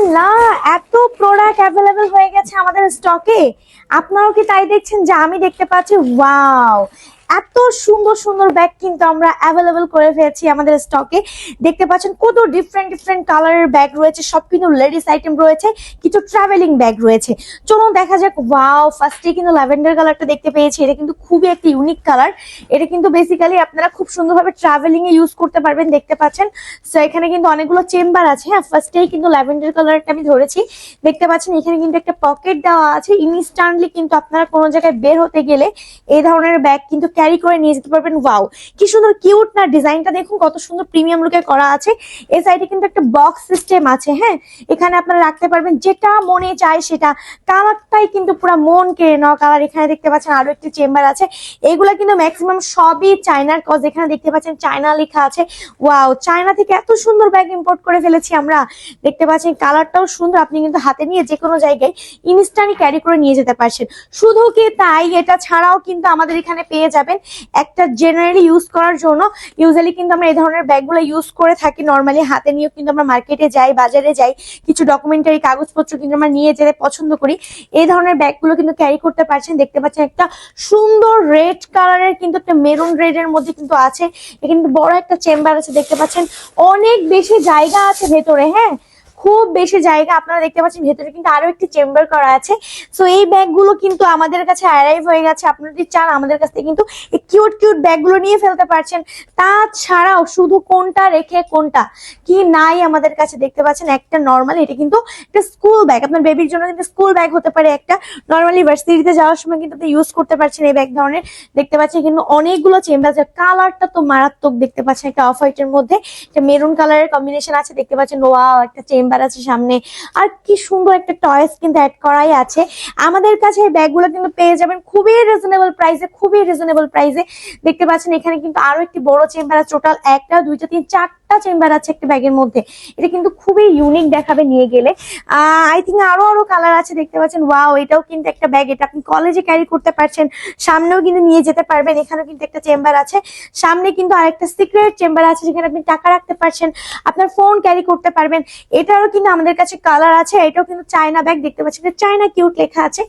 মাশাল্লাহ এত product available হয়ে গেছে আমাদের স্টকে আপনারাও কি তাই দেখছেন যে আমি দেখতে পাচ্ছি? ওয়াও এত সুন্দর সুন্দর ব্যাগ কিন্তু আমরা অ্যাভেলেবেল করে ফেলেছি আমাদের স্টকে দেখতে পাচ্ছেন কত ডিফারেন্ট ডিফারেন্ট কালারের ব্যাগ রয়েছে, সব কিন্তু লেডিস আইটেম রয়েছে, কিছু ট্রাভেলিং ব্যাগ রয়েছে। চলুন দেখা যাক ওয়াও ফার্স্টে কিন্তু ল্যাভেন্ডার কালারটা দেখতে পেয়েছি, এটা কিন্তু খুবই একটা ইউনিক কালার এটা কিন্তু বেসিক্যালি আপনারা খুব সুন্দরভাবে ট্রাভেলিং এ ইউজ করতে পারবেন, দেখতে পাচ্ছেন। সো এখানে কিন্তু অনেকগুলো চেম্বার আছে হ্যাঁ ফার্স্টেই কিন্তু ল্যাভেন্ডার কালারটা আমি ধরেছি। দেখতে পাচ্ছেন, এখানে কিন্তু একটা পকেট দেওয়া আছে। ইনস্ট্যান্টলি কিন্তু আপনারা কোনো জায়গায় বের হতে গেলে এই ধরনের ব্যাগ কিন্তু ক্যারি করে নিয়ে যেতে পারবেন। ওয়াও কি সুন্দর কিউট না ডিজাইনটা দেখুন, কত সুন্দর প্রিমিয়াম লুকে করা আছে। এই সাইডে কিন্তু একটা বক্স সিস্টেম আছে হ্যাঁ? এখানে আপনারা রাখতে পারবেন যেটা মনে চায় সেটা। কালারটাই কিন্তু পুরো মন কেড়ে নেওয়া কালার এখানে দেখতে পাচ্ছেন আরও একটি চেম্বার আছে। এগুলা কিন্তু ম্যাক্সিমাম সবই চায়নার কজ এখানে দেখতে পাচ্ছেন চায়না লেখা আছে। ওয়াও চায়না থেকে এত সুন্দর ব্যাগ ইম্পোর্ট করে ফেলেছি আমরা। দেখতে পাচ্ছেন কালারটাও সুন্দর। আপনি কিন্তু হাতে নিয়ে যে কোনো জায়গায় ইনস্ট্যান্টলি ক্যারি করে নিয়ে যেতে পারছেন। শুধু কি তাই? এটা ছাড়াও কিন্তু আমাদের এখানে পেয়ে যাবেন একটা জেনারেলি ইউজ করার জন্য ইউজুয়ালি কিন্তু আমরা এই ধরনের ব্যাগগুলো ইউজ করে থাকি নর্মালি হাতে নিয়েও কিন্তু আমরা মার্কেটে যাই, বাজারে যাই, কিছু ডকুমেন্টারি কাগজপত্র কিন্তু আমরা নিয়ে যেতে পছন্দ করি। এই ধরনের ব্যাগগুলো কিন্তু ক্যারি করতে পারছেন। দেখতে পাচ্ছেন একটা সুন্দর রেড কালারের কিন্তু একটা মেরুন রেড এর মধ্যে কিন্তু আছে। কিন্তু বড় একটা চেম্বার আছে। দেখতে পাচ্ছেন, অনেক বেশি জায়গা আছে ভেতরে হ্যাঁ? খুব বেশি জায়গা আপনারা দেখতে পাচ্ছেন, ভেতরে কিন্তু আরও একটি চেম্বার করা আছে। সো এই ব্যাগগুলো কিন্তু আমাদের কাছে অ্যারাইভ হয়ে গেছে। আপনারা যদি চান, আমাদের কাছ থেকে কিন্তু এই কিউট কিউট ব্যাগগুলো নিয়ে ফেলতে পারছেন। তাছাড়াও শুধু কোনটা রেখে কোনটা কি নাই আমাদের কাছে দেখতে পাচ্ছেন, একটা নর্মাল এটা কিন্তু একটা স্কুল ব্যাগ আপনার বেবির জন্য কিন্তু স্কুল ব্যাগ হতে পারে। একটা নর্মালি ভার্সিটিতে যাওয়ার সময় কিন্তু আপনি ইউজ করতে পারছেন এই ব্যাগ ধরনের। দেখতে পাচ্ছেন কিন্তু অনেকগুলো চেম্বার আছে। কালারটা তো মারাত্মক দেখতে পাচ্ছেন, একটা অফ হোয়াইটের মধ্যে। একটা মেরুন কালারের কম্বিনেশন আছে, দেখতে পাচ্ছেন। ওয়াও একটা চেম্বার আছে সামনে। আর কি সুন্দর একটা টয়েস কিন্তু অ্যাড করাই আছে। আমাদের কাছে এই ব্যাগগুলো কিন্তু পেয়ে যাবেন খুবই রিজনেবল প্রাইসে খুবই রিজনেবল প্রাইসে দেখতে পাচ্ছেন এখানে কিন্তু আরও একটি বড় চেম্বার আছে। টোটাল একটা, দুইটা, তিন, চারটা চেম্বার আছে একটা ব্যাগের মধ্যে। এটা কিন্তু খুবই ইউনিক দেখাবে নিয়ে গেলে। আই থিঙ্ক আরও আরও কালার আছে দেখতে পাচ্ছেন। ওয়াও এটাও কিন্তু একটা ব্যাগ এটা আপনি কলেজে ক্যারি করতে পারছেন। সামনেও কিন্তু নিয়ে যেতে পারবেন, এখানেও কিন্তু একটা চেম্বার আছে। সামনে কিন্তু আরেকটা সিক্রেট চেম্বার আছে যেখানে আপনি টাকা রাখতে পারছেন, আপনার ফোন ক্যারি করতে পারবেন। এটারও কিন্তু আমাদের কাছে কালার আছে, এটাও কিন্তু চায়না ব্যাগ দেখতে পাচ্ছেন চায়না কিউট লেখা আছে।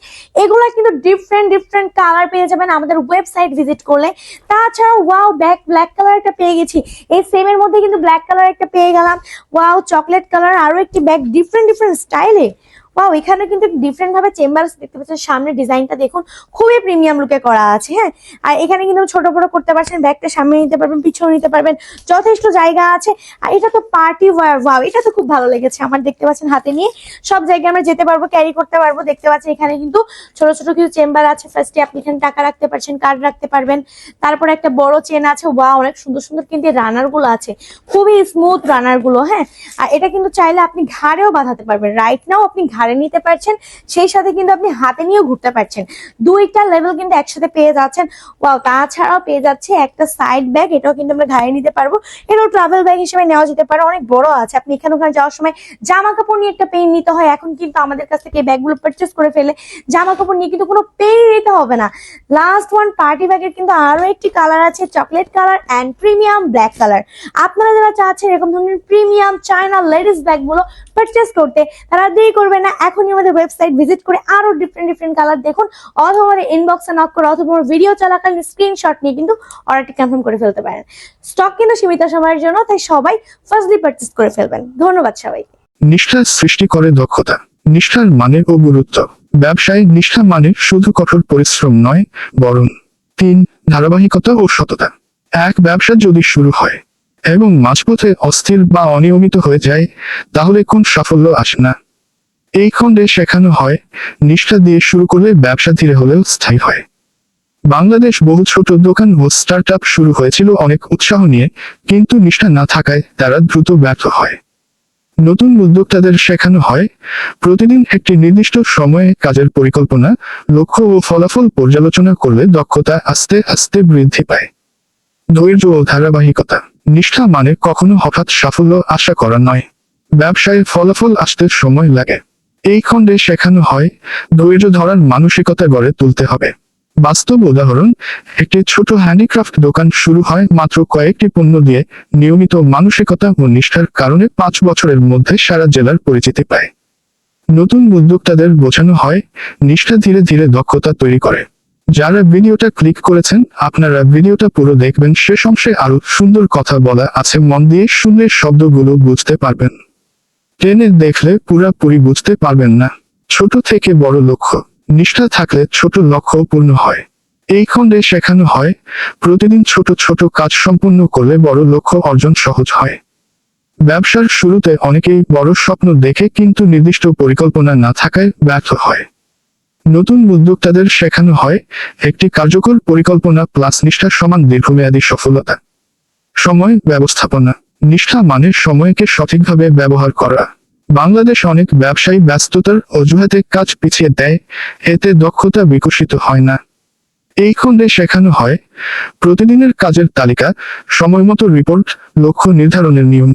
এগুলো কিন্তু ডিফারেন্ট ডিফারেন্ট কালার পেয়ে যাবেন আমাদের ওয়েবসাইট ভিজিট করলে। তাছাড়া ওয়াও ব্যাগ ব্ল্যাক কালার একটা পেয়ে গেছি। এই সেম এর মধ্যে কিন্তু ব্ল্যাক কালার একটা পেয়ে গেলাম। ওয়াও চকলেট কালার আরও একটি ব্যাগ ডিফারেন্ট ডিফারেন্ট স্টাইলে ওয়াও এখানে কিন্তু ডিফারেন্ট ভাবে চেম্বার দেখতে পাচ্ছেন। সামনে ডিজাইনটা দেখুন, খুবই প্রিমিয়াম লুকে করা আছে হ্যাঁ? আর এখানে কিন্তু ছোট বড় করতে পারছেন, ব্যাগটা সামনে নিতে পারবেন, পিছনে নিতে পারবেন, যথেষ্ট জায়গা আছে। আর এটা তো পার্টি ওয়ার এটা তো খুব ভালো লেগেছে আমার দেখতে পাচ্ছেন হাতে নিয়ে। সব জায়গায় আমরা যেতে পারব ক্যারি করতে পারব, দেখতে পাচ্ছেন এখানে কিন্তু ছোট ছোট কিছু চেম্বার আছে। ফার্স্টে আপনি এখানে টাকা রাখতে পারছেন কার্ড রাখতে পারবেন। তারপর একটা বড় চেন আছে ওয়া অনেক সুন্দর সুন্দর কিন্তু রানারগুলো আছে। খুবই স্মুথ রানারগুলো হ্যাঁ? আর এটা কিন্তু চাইলে আপনি ঘাড়েও বাঁধাতে পারবেন। রাইট নাও আপনি ঘাড়ে নিতে পারছেন, সেই সাথে কিন্তু আপনি হাতে নিয়েও ঘুরতে পারছেন। দুইটা লেভেল কিন্তু একসাথে পেয়ে যাচ্ছেন। ওয়াও তাছাড়াও পেয়ে যাচ্ছে একটা সাইড ব্যাগ এটাও কিন্তু আমরা ঘাড়ে নিতে পারব। এটাও ট্রাভেল ব্যাগ হিসেবে নেওয়া যেতে পারে, অনেক বড় আছে। আপনি এখানে ওখানে যাওয়ার সময় জামা কাপড় নিয়ে একটা পেন নিতে হয়। এখন কিন্তু আমাদের কাছ থেকে ব্যাগগুলো পারচেস করে ফেলে জামা কাপড় নিয়ে কিন্তু কোনো পেন নিতে হবে না। লাস্ট ওয়ান পার্টি ব্যাগের কিন্তু আরও একটি কালার আছে chocolate colour and premium black colour আপনারা যারা চাচ্ছেন এরকম ধরনের প্রিমিয়াম চায়না লেডিস ব্যাগগুলো পারচেস করতে, তারা দেরি করবে না। এখনই আমাদের ওয়েবসাইট ভিজিট করে আরও ডিফারেন্ট ডিফারেন্ট কালার দেখুন। অথবা আমাদের ইনবক্সে নক করে অথবা ভিডিও চলাকালীন স্ক্রিনশট নিয়ে কিন্তু অর্ডারটি কনফার্ম করে ফেলতে পারেন। স্টক কিন্তু সীমিত সময়ের জন্য, তাই সবাই ফার্স্টলি পারচেস করে ফেলবেন। ধন্যবাদ সবাইকে। নিষ্ঠা সৃষ্টি করে দক্ষতা, নিষ্ঠার মানে ও গুরুত্ব। ব্যবসায় নিষ্ঠা মানে শুধু কঠোর পরিশ্রম নয়, বরং তিন, ধারাবাহিকতা ও সততা। এক, ব্যবসা যদি শুরু হয় এবং মাঝপথে অস্থির বা অনিয়মিত হয়ে যায়, তাহলে কোন সাফল্য আসে না। এই খণ্ডে শেখানো হয়, নিষ্ঠা দিয়ে শুরু করলে ব্যবসা ধীরে হলেও স্থায়ী হয়। বাংলাদেশ বহু ছোট দোকান ও স্টার্ট শুরু হয়েছিল অনেক উৎসাহ নিয়ে, কিন্তু নিষ্ঠা না থাকায় তারা দ্রুত ব্যর্থ হয়। নতুন উদ্যোক্তাদের শেখানো হয়, প্রতিদিন একটি নির্দিষ্ট সময়ে কাজের পরিকল্পনা, লক্ষ্য ও ফলাফল পর্যালোচনা করলে দক্ষতা আস্তে আস্তে বৃদ্ধি পায়। ধৈর্য ও ধারাবাহিকতা, নিষ্ঠা মানে কখনো হঠাৎ সাফল্য আশা করা নয়। ব্যবসায় ফলাফল আসতে সময় লাগে। এই খণ্ডে শেখানো হয়, ধৈর্য ধরার মানসিকতা গড়ে তুলতে হবে। বাস্তব উদাহরণ, একটি ছোট হ্যান্ডিক্রাফট দোকান শুরু হয় মাত্র কয়েকটি পণ্য দিয়ে নিয়মিত মানসিকতা ও নিষ্ঠার কারণে পাঁচ বছরের মধ্যে সারা জেলার পরিচিতি পায়। নতুন উদ্যোক্তাদের বোঝানো হয়, নিষ্ঠা ধীরে ধীরে দক্ষতা তৈরি করে। যারা ভিডিওটা ক্লিক করেছেন, আপনারা ভিডিওটা পুরো দেখবেন, শেষ অংশে আরও সুন্দর কথা বলা আছে, মন দিয়ে শুনলে শব্দগুলো বুঝতে পারবেন। টেনে দেখলে পুরাপুরি বুঝতে পারবেন না। ছোট থেকে বড় লক্ষ্য। নিষ্ঠা থাকলে ছোট লক্ষ্য পূর্ণ হয়। এই খণ্ডে শেখানো হয়, প্রতিদিন ছোট ছোট কাজ সম্পূর্ণ করলে বড় লক্ষ্য অর্জন সহজ হয়। ব্যবসার শুরুতে অনেকেই বড় স্বপ্ন দেখে কিন্তু নির্দিষ্ট পরিকল্পনা না থাকায় ব্যর্থ হয়। নতুন উদ্যোক্তাদের শেখানো হয়, একটি কার্যকর পরিকল্পনা প্লাস নিষ্ঠার সমান দীর্ঘমেয়াদী সফলতা। সময় ব্যবস্থাপনা। নিষ্ঠা মানে সময়কে সঠিকভাবে ব্যবহার করা। বাংলাদেশ অনেক ব্যবসায়ী ব্যস্ততার অজুহাতে কাজ পিছিয়ে দেয়, এতে দক্ষতা বিকশিত হয় না। এই খণ্ডে শেখানো হয়, প্রতিদিনের কাজের তালিকা সময়মতো রিপোর্ট, লক্ষ্য নির্ধারণের নিয়ম।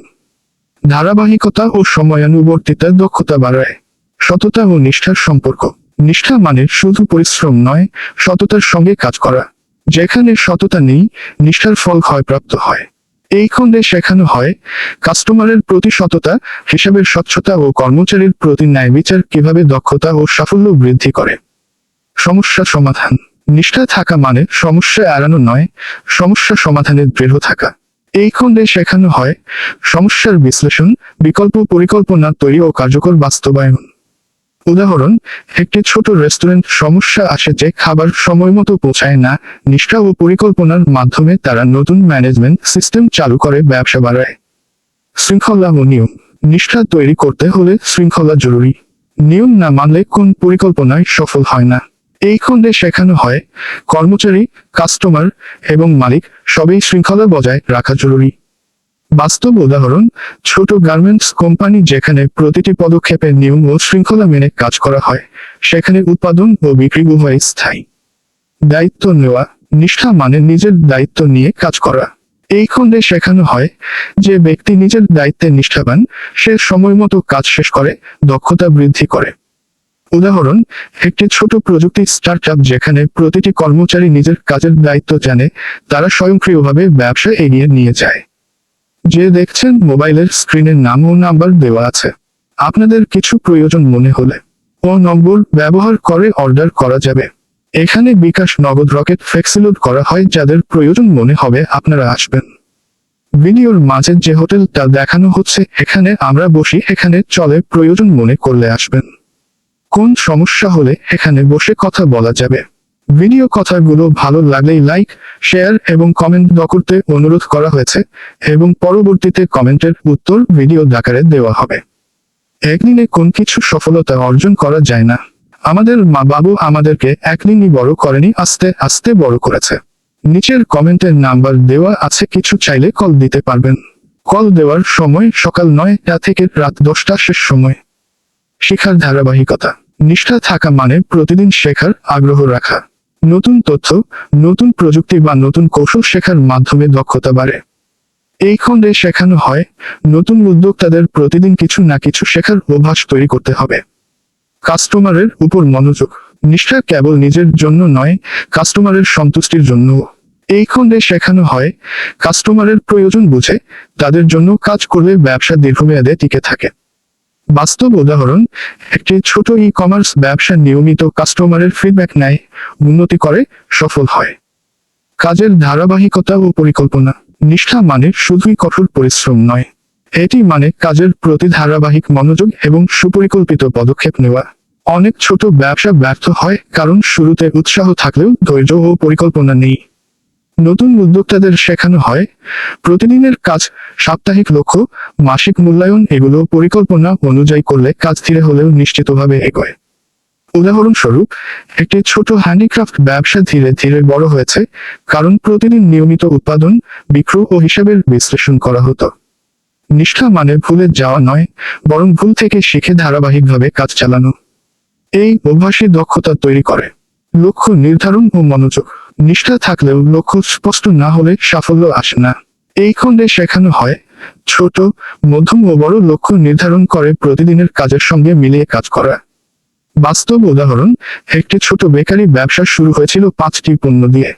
ধারাবাহিকতা ও সময়ানুবর্তিতা দক্ষতা বাড়ায়। সততা ও নিষ্ঠার সম্পর্ক। নিষ্ঠা মানে শুধু পরিশ্রম নয়, সততার সঙ্গে কাজ করা। যেখানে সততা নেই, নিষ্ঠার ফল ক্ষয়প্রাপ্ত হয়। এই খণ্ডে শেখানো হয়, কাস্টমারের প্রতি সততা হিসাবের স্বচ্ছতা ও কর্মচারীর প্রতি ন্যায় বিচার কীভাবে দক্ষতা ও সাফল্য বৃদ্ধি করে। সমস্যা সমাধান। নিষ্ঠা থাকা মানে সমস্যা এড়ানো নয়, সমস্যা সমাধানে দৃঢ় থাকা। এই খণ্ডে শেখানো হয়, সমস্যার বিশ্লেষণ, বিকল্প পরিকল্পনা তৈরি ও কার্যকর বাস্তবায়ন। উদাহরণ, একটি ছোট রেস্টুরেন্ট সমস্যা আসে যে খাবার সময়মতো পৌঁছায় না, নিষ্ঠা ও পরিকল্পনার মাধ্যমে তারা নতুন ম্যানেজমেন্ট সিস্টেম চালু করে, ব্যবসা বাড়ায়। শৃঙ্খলা ও নিয়ম, নিষ্ঠা তৈরি করতে হলে শৃঙ্খলা জরুরি। নিয়ম না মানলে কোন পরিকল্পনায় সফল হয় না। এই খণ্ডে শেখানো হয়, কর্মচারী, কাস্টমার এবং মালিক সবই শৃঙ্খলা বজায় রাখা জরুরি। বাস্তব উদাহরণ, ছোট গার্মেন্টস কোম্পানি যেখানে প্রতিটি পদক্ষেপে নিয়ম ও শৃঙ্খলা মেনে কাজ করা হয়, সেখানে উৎপাদন ও বিক্রি উভয় স্থায়ী। দায়িত্ব নেওয়া, নিষ্ঠা মানে নিজের দায়িত্ব নিয়ে কাজ করা। এই খণ্ডে শেখানো হয় যে ব্যক্তি নিজের দায়িত্বে নিষ্ঠাবান, সে সময় মতো কাজ শেষ করে, দক্ষতা বৃদ্ধি করে। উদাহরণ, একটি ছোট প্রযুক্তি স্টার্টআপ যেখানে প্রতিটি কর্মচারী নিজের কাজের দায়িত্ব জানে, তারা স্বয়ংক্রিয়ভাবে ব্যবসা এগিয়ে নিয়ে যায়। যে দেখছেন মোবাইলের স্ক্রিনের নাম ও নাম্বার দেওয়া আছে। আপনাদের কিছু প্রয়োজন মনে হলে ও নম্বর ব্যবহার করে অর্ডার করা যাবে। এখানে বিকাশ নগদ রকেট ফ্লেক্সিলোড করা হয় যাদের প্রয়োজন মনে হবে আপনারা আসবেন। ভিডিওর মাঝে যে হোটেলটা দেখানো হচ্ছে, এখানে আমরা বসি, এখানে চলে প্রয়োজন মনে করলে আসবেন। কোন সমস্যা হলে এখানে বসে কথা বলা যাবে। ভিডিও কথাগুলো ভালো লাগলেই লাইক, শেয়ার এবং কমেন্ট দ করতে অনুরোধ করা হয়েছে এবং পরবর্তীতে কমেন্টের উত্তর ভিডিও আকারে দেওয়া হবে। একদিনে কোন কিছু সফলতা অর্জন করা যায় না। আমাদের মা বাবু আমাদেরকে একদিনই বড় করেনি, আস্তে আস্তে বড় করেছে। নিচের কমেন্টের নাম্বার দেওয়া আছে, কিছু চাইলে কল দিতে পারবেন। কল দেওয়ার সময় সকাল নয়টা থেকে রাত দশটা শেষ সময়। শেখার ধারাবাহিকতা। নিষ্ঠা থাকা মানে প্রতিদিন শেখার আগ্রহ রাখা। নতুন তথ্য, নতুন প্রযুক্তি বা নতুন কৌশল শেখার মাধ্যমে দক্ষতা বাড়ে। এই খণ্ডে শেখানো হয়, নতুন উদ্যোক্তাদের প্রতিদিন কিছু না কিছু শেখার অভ্যাস তৈরি করতে হবে। কাস্টমারের উপর মনোযোগ, নিষ্ঠা কেবল নিজের জন্য নয়, কাস্টমারের সন্তুষ্টির জন্য এই খণ্ডে শেখানো হয়, কাস্টমারের প্রয়োজন বুঝে, তাদের জন্য কাজ করলে ব্যবসা দীর্ঘমেয়াদে টিকে থাকে। বাস্তব উদাহরণ, একটি ছোট ই কমার্স ব্যবসা নিয়মিত কাস্টমারের ফিডব্যাক নেয়, উন্নতি করে, সফল হয়। কাজের ধারাবাহিকতা ও পরিকল্পনা, নিষ্ঠা মানে শুধুই কঠোর পরিশ্রম নয়। এটি মানে কাজের প্রতি ধারাবাহিক মনোযোগ এবং সুপরিকল্পিত পদক্ষেপ নেওয়া। অনেক ছোট ব্যবসা ব্যর্থ হয় কারণ শুরুতে উৎসাহ থাকলেও ধৈর্য ও পরিকল্পনা নেই। নতুন উদ্যোক্তাদের শেখানো হয়। প্রতিদিনের কাজ, সাপ্তাহিক লক্ষ্য, মাসিক মূল্যায়ন এগুলো পরিকল্পনা অনুযায়ী করলে কাজ ধীরে হলেও নিশ্চিতভাবে এগোয়। উদাহরণস্বরূপ, একটি ছোট হ্যান্ডিক্রাফট ব্যবসা ধীরে ধীরে বড় হয়েছে, কারণ প্রতিদিন নিয়মিত উৎপাদন, বিক্রয় ও হিসাবের বিশ্লেষণ করা হতো। নিষ্ঠা মানে ভুলে যাওয়া নয়, বরং ভুল থেকে শিখে ধারাবাহিকভাবে কাজ চালানো। এই অভ্যাসই দক্ষতা তৈরি করে। লক্ষ্য নির্ধারণ ও মনোযোগ। নিষ্ঠা থাকলেও লক্ষ্য স্পষ্ট না হলে সাফল্য আসে না। এই খণ্ডে শেখানো হয়, ছোট, মধ্যম ও বড় লক্ষ্য নির্ধারণ করে প্রতিদিনের কাজের সঙ্গে মিলিয়ে কাজ করা। বাস্তব উদাহরণ, একটি ছোট বেকারি ব্যবসা শুরু হয়েছিল পাঁচটি পণ্য দিয়ে।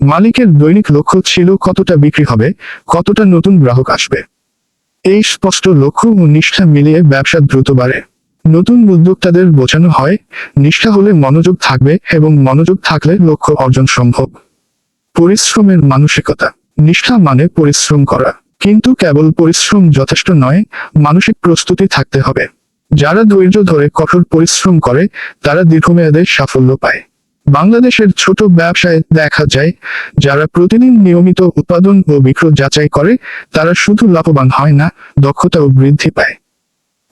মালিকের দৈনিক লক্ষ্য ছিল কতটা বিক্রি হবে, কতটা নতুন গ্রাহক আসবে। এই স্পষ্ট লক্ষ্য ও নিষ্ঠা মিলিয়ে ব্যবসা দ্রুত বাড়ে। নতুন উদ্যোক্তাদের বোঝানো হয়, নিষ্ঠা হলে মনোযোগ থাকবে এবং মনোযোগ থাকলে লক্ষ্য অর্জন সম্ভব। পরিশ্রমের মানসিকতা। নিষ্ঠা মানে পরিশ্রম করা। কিন্তু কেবল পরিশ্রম যথেষ্ট নয়, মানসিক প্রস্তুতি থাকতে হবে। যারা ধৈর্য ধরে কঠোর পরিশ্রম করে, তারা দীর্ঘমেয়াদে সাফল্য পায়। বাংলাদেশের ছোট ব্যবসায় দেখা যায়, যারা প্রতিদিন নিয়মিত উৎপাদন ও বিক্রয় যাচাই করে, তারা শুধু লাভবান হয় না, দক্ষতাও বৃদ্ধি পায়।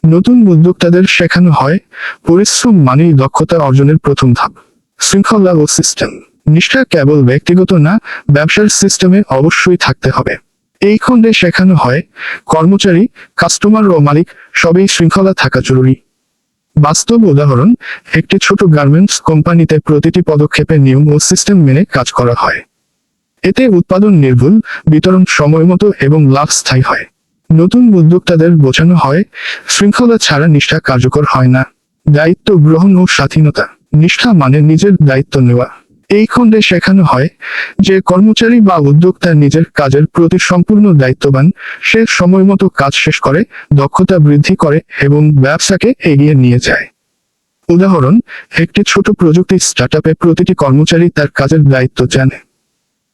নতুন উদ্যোক্তাদের শেখানো হয় পরিশ্রম মানেই দক্ষতা অর্জনের প্রথম ধাপ। শৃঙ্খলা ও সিস্টেম। নিষ্ঠা কেবল ব্যক্তিগত না, ব্যবসার সিস্টেমে অবশ্যই থাকতে হবে। এই খণ্ডে শেখানো হয়, কর্মচারী, কাস্টমার ও মালিক সবই শৃঙ্খলা থাকা জরুরি। বাস্তব উদাহরণ, একটি ছোট গার্মেন্টস কোম্পানিতে প্রতিটি পদক্ষেপে নিয়ম ও সিস্টেম মেনে কাজ করা হয়। এতে উৎপাদন নির্ভুল, বিতরণ সময়মতো এবং লাভ স্থায়ী হয়। নতুন উদ্যোক্তাদের বোঝানো হয়, শৃঙ্খলা ছাড়া নিষ্ঠা কার্যকর হয় না। দায়িত্ব গ্রহণ ও স্বাধীনতা। নিষ্ঠা মানে নিজের দায়িত্ব নেওয়া। এই খণ্ডে শেখানো হয় যে কর্মচারী বা উদ্যোক্তা নিজের কাজের প্রতি সম্পূর্ণ দায়িত্ববান, সে সময় মতো কাজ শেষ করে, দক্ষতা বৃদ্ধি করে এবং ব্যবসাকে এগিয়ে নিয়ে যায়। উদাহরণ, একটি ছোট প্রযুক্তি স্টার্টআপে প্রতিটি কর্মচারী তার কাজের দায়িত্ব জানে।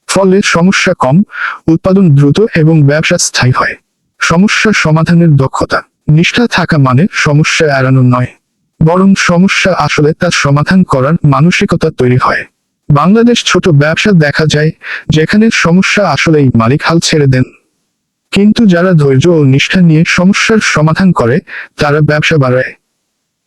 ফলে সমস্যা কম, উৎপাদন দ্রুত এবং ব্যবসা স্থায়ী হয়। সমস্যার সমাধানের দক্ষতা। নিষ্ঠা থাকা মানে সমস্যা এড়ানো নয়। বরং সমস্যা আসলে তার সমাধান করার মানসিকতা তৈরি হয়। বাংলাদেশ ছোট ব্যবসা দেখা যায়, যেখানে সমস্যা আসলেই মালিক হাল ছেড়ে দেন। কিন্তু যারা ধৈর্য ও নিষ্ঠা নিয়ে সমস্যার সমাধান করে, তারা ব্যবসা বাড়ায়।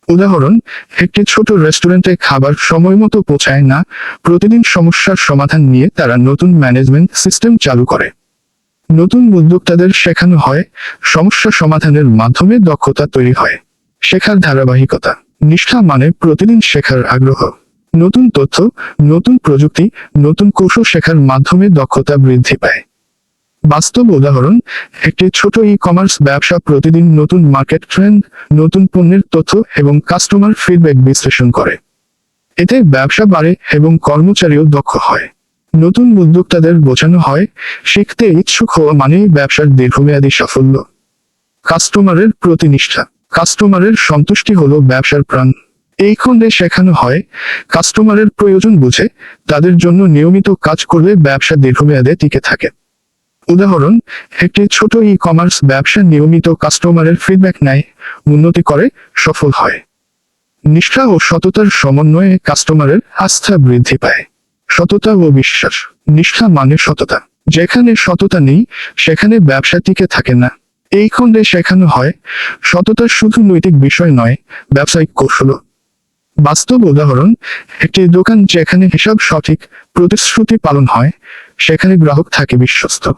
উদাহরণ, একটি ছোট রেস্টুরেন্টে খাবার সময় মতো পৌঁছায় না, প্রতিদিন সমস্যার সমাধান নিয়ে তারা নতুন ম্যানেজমেন্ট সিস্টেম চালু করে। নতুন উদ্যোক্তাদের শেখানো হয় সমস্যা সমাধানের মাধ্যমে দক্ষতা তৈরি হয়, শেখার ধারাবাহিকতা, নিষ্ঠা মানে প্রতিদিন শেখার আগ্রহ। নতুন তথ্য, নতুন প্রযুক্তি, নতুন কৌশল শেখার মাধ্যমে দক্ষতা বৃদ্ধি পায়। বাস্তব উদাহরণ, একটি ছোট ই কমার্স ব্যবসা প্রতিদিন নতুন মার্কেট ট্রেন্ড, নতুন পণ্যের তথ্য এবং কাস্টমার ফিডব্যাক বিশ্লেষণ করে। এতে ব্যবসা বাড়ে এবং কর্মচারীও দক্ষ হয়। নতুন উদ্যোক্তাদের বোঝানো হয়, শিখতে ইচ্ছুক হওয়া মানেই ব্যবসার দীর্ঘমেয়াদী সাফল্য। কাস্টমারের প্রতিনিষ্ঠা। কাস্টমারের সন্তুষ্টি হলো ব্যবসার প্রাণ। এই খণ্ডে শেখানো হয়, কাস্টমারের প্রয়োজন বুঝে, তাদের জন্য নিয়মিত কাজ করলে ব্যবসা দীর্ঘমেয়াদে টিকে থাকে। উদাহরণ, একটি ছোট ই কমার্স ব্যবসা নিয়মিত কাস্টমারের ফিডব্যাক নেয়, উন্নতি করে, সফল হয়। নিষ্ঠা ও সততার সমন্বয়ে কাস্টমারের আস্থা বৃদ্ধি পায়। সততা ও বিশ্বাস। নিষ্ঠা মানে সততা। যেখানে সততা নেই, সেখানে ব্যবসা টিকে থাকে না। এই খণ্ডে শেখানো হয়, সততা শুধু নৈতিক বিষয় নয়, ব্যবসায়িক কৌশলও। বাস্তব উদাহরণ, একটি দোকান যেখানে হিসাব সঠিক প্রতিশ্রুতি পালন হয়, সেখানে গ্রাহক থাকে বিশ্বস্ত।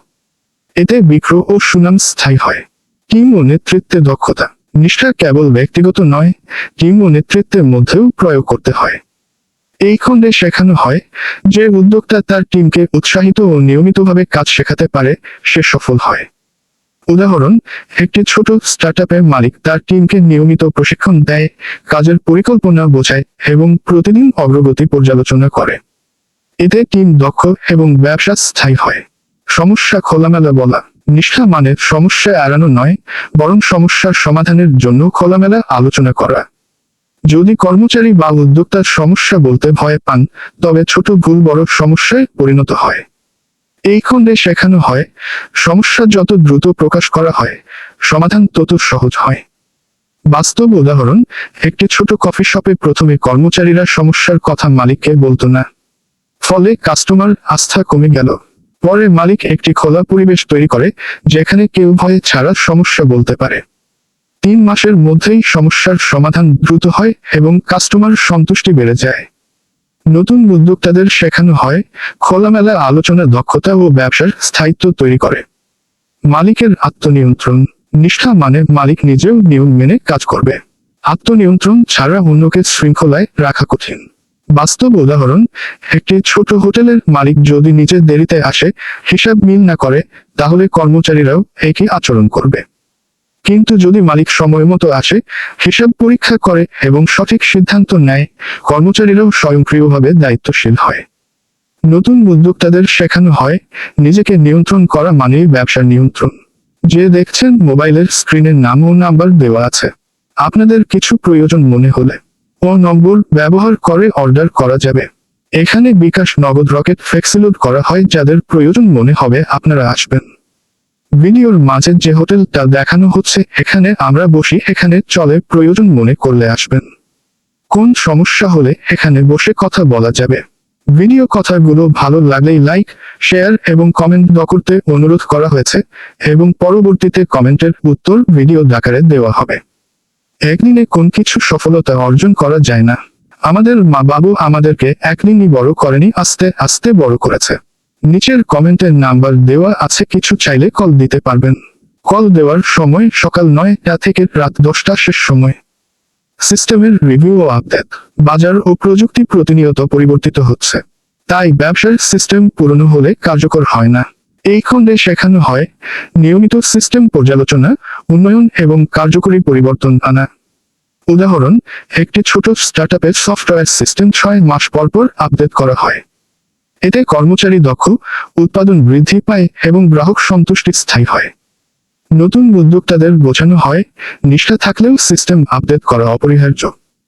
এতে বিক্রয় ও সুনাম স্থায়ী হয়। টিম ও নেতৃত্বে দক্ষতা। নিষ্ঠা কেবল ব্যক্তিগত নয় টিম ও নেতৃত্বের মধ্যেও প্রয়োগ করতে হয়। এই খণ্ডে শেখানো হয়, যে উদ্যোক্তা তার টিমকে উৎসাহিত ও নিয়মিতভাবে কাজ শেখাতে পারে, সে সফল হয়। উদাহরণ, একটি ছোট স্টার্টআপের মালিক তার টিমকে নিয়মিত প্রশিক্ষণ দেয়, কাজের পরিকল্পনা বোঝায় এবং প্রতিদিন অগ্রগতি পর্যালোচনা করে। এতে টিম দক্ষ এবং ব্যবসা স্থায়ী হয়। সমস্যা খোলামেলা বলা, নিষ্ঠা মানে সমস্যা এড়ানো নয়, বরং সমস্যার সমাধানের জন্য খোলামেলা আলোচনা করা। যদি কর্মচারী বা উদ্যোক্তার সমস্যা বলতে ভয় পান, তবে ছোট ভুল বড় সমস্যায় পরিণত হয়। এই খণ্ডে শেখানো হয়, সমস্যা যত দ্রুত প্রকাশ করা হয়, সমাধান তত সহজ হয়। বাস্তব উদাহরণ, একটি ছোট কফি শপে প্রথমে কর্মচারীরা সমস্যার কথা মালিককে বলতো না। ফলে কাস্টমার আস্থা কমে গেল। পরে মালিক একটি খোলা পরিবেশ তৈরি করে, যেখানে কেউ ভয়ে ছাড়া সমস্যা বলতে পারে। তিন মাসের মধ্যেই সমস্যার সমাধান দ্রুত হয় এবং কাস্টমার সন্তুষ্টি বেড়ে যায়। নতুন উদ্যোক্তাদের শেখানো হয়, খোলামেলা আলোচনা, দক্ষতা ও ব্যবসার স্থায়িত্ব তৈরি করে। মালিকের আত্মনিয়ন্ত্রণ। নিষ্ঠা মানে মালিক নিজেও নিয়ম মেনে কাজ করবে। আত্মনিয়ন্ত্রণ ছাড়া অন্যকে শৃঙ্খলায় রাখা কঠিন। বাস্তব উদাহরণ, একটি ছোট হোটেলের মালিক যদি নিজে দেরিতে আসে, হিসাব মিল না করে, তাহলে কর্মচারীরাও একই আচরণ করবে। কিন্তু যদি মালিক সময় মতো আসে, হিসাব পরীক্ষা করে এবং সঠিক সিদ্ধান্ত নেয়, কর্মচারীরাও স্বয়ংক্রিয়ভাবে দায়িত্বশীল হয়। নতুন উদ্যোক্তাদের শেখানো হয়, নিজেকে নিয়ন্ত্রণ করা মানেই ব্যবসার নিয়ন্ত্রণ। যে দেখছেন মোবাইলের স্ক্রিনের নাম ও নাম্বার দেওয়া আছে। আপনাদের কিছু প্রয়োজন মনে হলে ও নম্বর ব্যবহার করে অর্ডার করা যাবে। এখানে বিকাশ নগদ রকেট ফ্লেক্সিলোড করা হয় যাদের প্রয়োজন মনে হবে আপনারা আসবেন। ভিডিওর মাঝে যে হোটেলটা দেখানো হচ্ছে, এখানে আমরা বসি, এখানে চলে প্রয়োজন মনে করলে আসবেন। কোন সমস্যা হলে এখানে বসে কথা বলা যাবে? ভিডিও কথাগুলো ভালো লাগলেই লাইক, শেয়ার এবং কমেন্ট দ করতে অনুরোধ করা হয়েছে এবং পরবর্তীতে কমেন্টের উত্তর ভিডিও আকারে দেওয়া হবে। একদিনে কোন কিছু সফলতা অর্জন করা যায় না। আমাদের মা বাবু আমাদেরকে একদিনই বড় করেনি, আস্তে আস্তে বড় করেছে। নিচের কমেন্টের নাম্বার দেওয়া আছে, কিছু চাইলে কল দিতে পারবেন। কল দেওয়ার সময় সকাল নয়টা থেকে রাত দশটা শেষ সময়। সিস্টেমের রিভিউ ও আপডেট। বাজার ও প্রযুক্তি প্রতিনিয়ত পরিবর্তিত হচ্ছে। তাই ব্যবসার সিস্টেম পুরনো হলে কার্যকর হয় না। এই খণ্ডে শেখানো হয়, নিয়মিত সিস্টেম পর্যালোচনা, উন্নয়ন এবং কার্যকরী পরিবর্তন আনা। উদাহরণ, একটি ছোট স্টার্টআপের সফটওয়্যার সিস্টেম ছয় মাস পর পর আপডেট করা হয়। এতে কর্মচারী দক্ষ, উৎপাদন বৃদ্ধি পায় এবং গ্রাহক সন্তুষ্টি স্থায়ী হয়। নতুন উদ্যোক্তাদের বোঝানো হয়, নিষ্ঠা থাকলেও সিস্টেম আপডেট করা অপরিহার্য,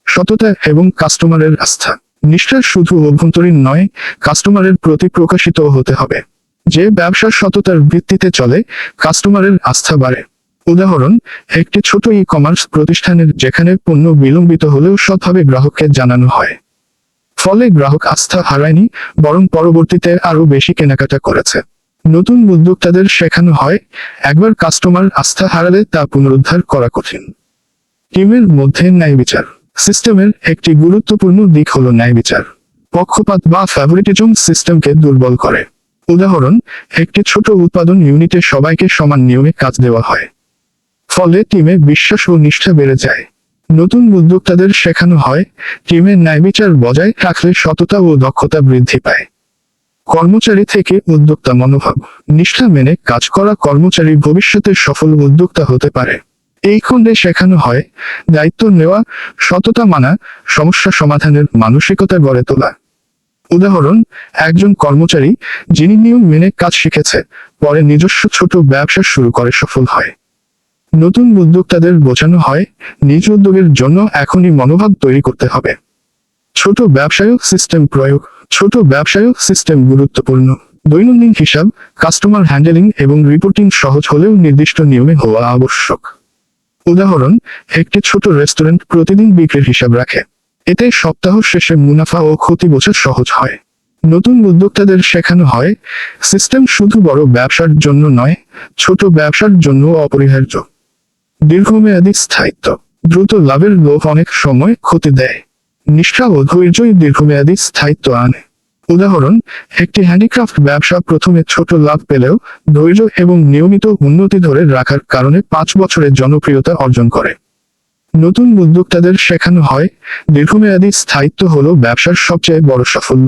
সততা এবং কাস্টমারের আস্থা। নিষ্ঠা শুধু অভ্যন্তরীণ নয়, কাস্টমারের প্রতি প্রকাশিত হতে হবে। যে ব্যবসার সততার ভিত্তিতে চলে, কাস্টমারের আস্থা বাড়ে। উদাহরণ, একটি ছোট ই কমার্স প্রতিষ্ঠানের যেখানে পণ্য বিলম্বিত হলেও সৎভাবে গ্রাহককে জানানো হয়। ফলে গ্রাহক আস্থা হারায়নি, বরং পরবর্তীতে আরও বেশি কেনাকাটা করেছে। নতুন উদ্যোক্তাদের শেখানো হয়, একবার কাস্টমার আস্থা হারালে তা পুনরুদ্ধার করা কঠিন। টিমের মধ্যে ন্যায় বিচার। সিস্টেমের একটি গুরুত্বপূর্ণ দিক হলো ন্যায় বিচার। পক্ষপাত বা ফেভারিটিজম সিস্টেমকে দুর্বল করে। উদাহরণ, একটি ছোট উৎপাদন ইউনিটে সবাইকে সমান নিয়মে কাজ দেওয়া হয়। ফলে টিমে বিশ্বাস ও নিষ্ঠা বেড়ে যায়। নতুন উদ্যোক্তাদের শেখানো হয়, টিমের ন্যায় বিচার বজায় রাখলে সততা ও দক্ষতা বৃদ্ধি পায়। কর্মচারী থেকে উদ্যোক্তা মনোভাব, নিষ্ঠা মেনে কাজ করা কর্মচারী ভবিষ্যতে সফল উদ্যোক্তা হতে পারে। এই খণ্ডে শেখানো হয়, দায়িত্ব নেওয়া, সততা মানা, সমস্যা সমাধানের মানসিকতা গড়ে তোলা। উদাহরণ, একজন কর্মচারী, যিনি নিয়ম মেনে কাজ শিখেছে, পরে নিজস্ব ছোট ব্যবসা শুরু করে সফল হয়। নতুন উদ্যোক্তাদের বোঝানো হয়, নিজ উদ্যোগের জন্য এখনই মনোভাব তৈরি করতে হবে। ছোট ব্যবসায়ক সিস্টেম প্রয়োগ, ছোট ব্যবসায়ক সিস্টেম গুরুত্বপূর্ণ। দৈনন্দিন হিসাব, কাস্টমার হ্যান্ডেলিং এবং রিপোর্টিং সহজ হলেও নির্দিষ্ট নিয়মে হওয়া আবশ্যক। উদাহরণ, একটি ছোট রেস্টুরেন্ট প্রতিদিন বিক্রির হিসাব রাখে। এতে সপ্তাহ শেষে মুনাফা ও ক্ষতি বোঝা সহজ হয়। নতুন উদ্যোক্তাদের শেখানো হয়, সিস্টেম শুধু বড় ব্যবসার জন্য নয়, ছোট ব্যবসার জন্য অপরিহার্য। দীর্ঘমেয়াদী স্থায়িত্ব। দ্রুত লাভের লোভ অনেক সময় ক্ষতি দেয়। নিষ্ঠা ও ধৈর্যই দীর্ঘমেয়াদী স্থায়িত্ব আনে। উদাহরণ, একটি হ্যান্ডিক্রাফট ব্যবসা প্রথমে ছোট লাভ পেলেও ধৈর্য এবং নিয়মিত উন্নতি ধরে রাখার কারণে পাঁচ বছরের জনপ্রিয়তা অর্জন করে। নতুন উদ্যোক্তাদের শেখানো হয়, দীর্ঘমেয়াদী স্থায়িত্ব হল ব্যবসার সবচেয়ে বড় সাফল্য।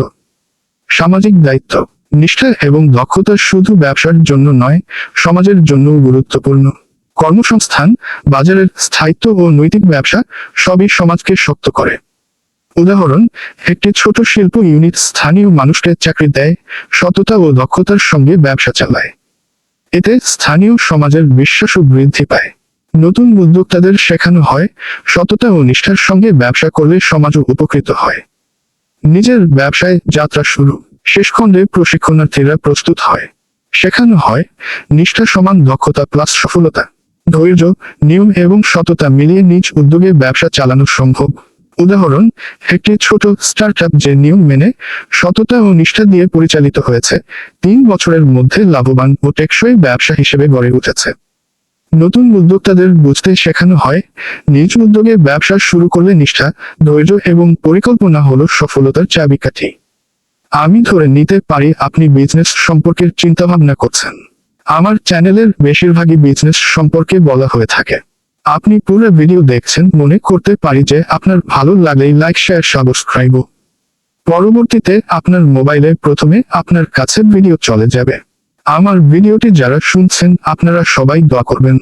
সামাজিক দায়িত্ব, নিষ্ঠা এবং দক্ষতা শুধু ব্যবসার জন্য নয়, সমাজের জন্যও গুরুত্বপূর্ণ। কর্মসংস্থান, বাজারের স্থায়িত্ব ও নৈতিক ব্যবসা সবই সমাজকে শক্ত করে। উদাহরণ, একটি ছোট শিল্প ইউনিট স্থানীয় মানুষকে চাকরি দেয়, সততা ও দক্ষতার সঙ্গে ব্যবসা চালায়। এতে স্থানীয় সমাজের বিশ্বাসও বৃদ্ধি পায়। নতুন উদ্যোক্তাদের শেখানো হয়, সততা ও নিষ্ঠার সঙ্গে ব্যবসা করলে সমাজও উপকৃত হয়। নিজের ব্যবসায় যাত্রা শুরু, শেষ খণ্ডে প্রশিক্ষণার্থীরা প্রস্তুত হয়। শেখানো হয়, নিষ্ঠা সমান দক্ষতা প্লাস সফলতা। ধৈর্য, নিয়ম এবং সততা মিলিয়ে নিজ উদ্যোগে ব্যবসা চালানো সম্ভব। উদাহরণ, একটি ছোট স্টার্টআপ যে নিয়ম মেনে সততা ও নিষ্ঠা দিয়ে পরিচালিত হয়েছে, তিন বছরের মধ্যে লাভবান ও টেকসই ব্যবসা হিসেবে গড়ে উঠেছে। নতুন উদ্যোক্তাদের বুঝতে শেখানো হয়, নিজ উদ্যোগে ব্যবসা শুরু করলে নিষ্ঠা, ধৈর্য এবং পরিকল্পনা হলো সফলতার চাবিকাঠি। আমি ধরে নিতে পারি আপনি বিজনেস সম্পর্কে চিন্তাভাবনা করছেন। আমার চ্যানেলের বেশিরভাগই বিজনেস সম্পর্কে বলা হয়ে থাকে। আপনি পুরো ভিডিও দেখছেন, মনে করতে পারি যে আপনার ভালো লাগলেই লাইক শেয়ার সাবস্ক্রাইব পরবর্তীতে আপনার মোবাইলে প্রথমে আপনার কাছে ভিডিও চলে যাবে। আমার ভিডিওটি যারা শুনছেন, আপনারা সবাই দোয়া করবেন।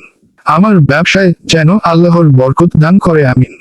আমার ব্যবসায় যেন আল্লাহর বরকত দান করে, আমিন।